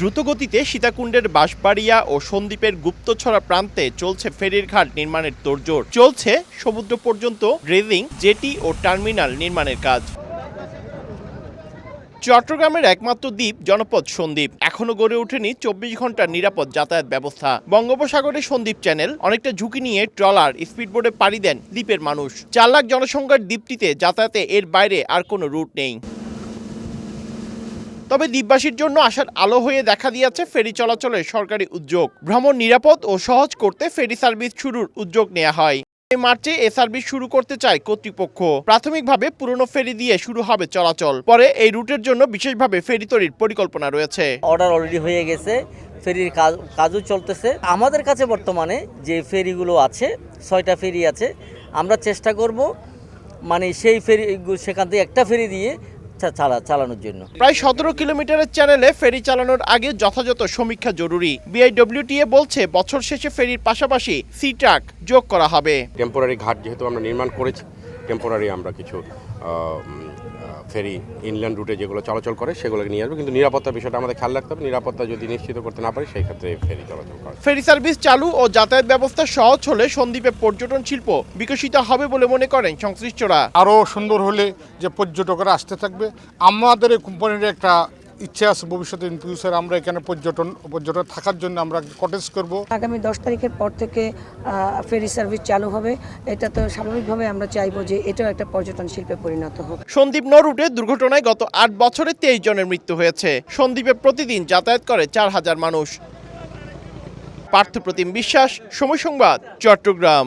দ্রুতগতিতে সীতাকুণ্ডের বাঁশবাড়িয়া ও সন্দ্বীপের গুপ্তছড়া প্রান্তে চলছে ফেরির ঘাট নির্মাণের তোড়জোড়। চলছে সমুদ্র পর্যন্ত ড্রেজিং জেটি ও টার্মিনাল নির্মাণের কাজ। চট্টগ্রামের একমাত্র দ্বীপ, জনপদ সন্দ্বীপ এখনও গড়ে ওঠেনি চব্বিশ ঘণ্টার নিরাপদ যাতায়াত ব্যবস্থা। বঙ্গোপসাগরে সন্দ্বীপ চ্যানেল অনেকটা ঝুঁকি নিয়ে ট্রলার, স্পিডবোটে পাড়ি দেন দ্বীপের মানুষ। চার লাখ জনসংখ্যার দ্বীপটিতে যাতায়াতে এর বাইরে আর কোনো রুট নেই। তবে দ্বীপবাসীর জন্য আসার আলো হয়ে দেখা দিয়েছে ফেরি চলাচলের সরকারি উদ্যোগ। ভ্রমণ নিরাপদ ও সহজ করতে ফেরি সার্ভিস শুরুর উদ্যোগ নেওয়া হয়। এই মার্চে এ সার্ভিস শুরু করতে চায় কর্তৃপক্ষ। প্রাথমিকভাবে পুরনো ফেরি দিয়ে শুরু হবে চলাচল। পরে এই রুটের জন্য বিশেষভাবে ফেরি তৈরির পরিকল্পনা রয়েছে। অর্ডার অলরেডি হয়ে গেছে। ফেরির কাজ, কাজও চলতেছে। আমাদের কাছে বর্তমানে যে ফেরিগুলো আছে, ছয়টা ফেরি আছে, আমরা চেষ্টা করব মানে সেই ফেরি, সেখান থেকে একটা ফেরি দিয়ে চালা চালানোর জন্য। প্রায় সতেরো কিলোমিটারের চ্যানেলে ফেরি চালানোর আগে যথাযথ সমীক্ষা জরুরি। বিআইডব্লিউটিএ বলছে বছর শেষে ফেরির পাশাপাশি সি ট্রাক যোগ করা হবে। টেম্পোরারি ঘাট যেহেতু আমরা নির্মাণ করেছি টেম্পোরারি আমরা কিছু ফেরি ইনল্যান্ড রুটে যেগুলো চলাচল করে সেগুলোকে নিয়ে আসবে। কিন্তু নিরাপত্তা বিষয়টা আমাদের খেয়াল রাখতে হবে। নিরাপত্তা যদি নিশ্চিত করতে না পারি সেই ক্ষেত্রে ফেরি চলাচল করে। ফেরি সার্ভিস চালু ও যাতায়াত ব্যবস্থা সহজ হলে সন্দ্বীপে পর্যটন শিল্প বিকশিত হবে বলে মনে করেন সংশ্লিষ্টরা। আরও সুন্দর হলে যে পর্যটকরা আসতে থাকবে আমাদের এই কোম্পানির একটা ইচ্ছা আছে ভবিষ্যতে ইন ফিউচার আমরা এখানে পর্যটন পর্যটন থাকার জন্য আমরা কটেজ করব। আগামী দশ তারিখের পর থেকে আহ, ফেরি সার্ভিস চালু হবে। এটা তো স্বাভাবিকভাবে আমরা চাইব যে এটাও একটা পর্যটন শিল্পে পরিণত হোক। সন্দ্বীপ নরুটে দুর্ঘটনায় গত আট বছরে তেইশ জনের মৃত্যু হয়েছে। সন্দীপে প্রতিদিন যাতায়াত করে চার হাজার মানুষ। পার্থপ্রতিম বিশ্বাস সময় সংবাদ চট্টগ্রাম।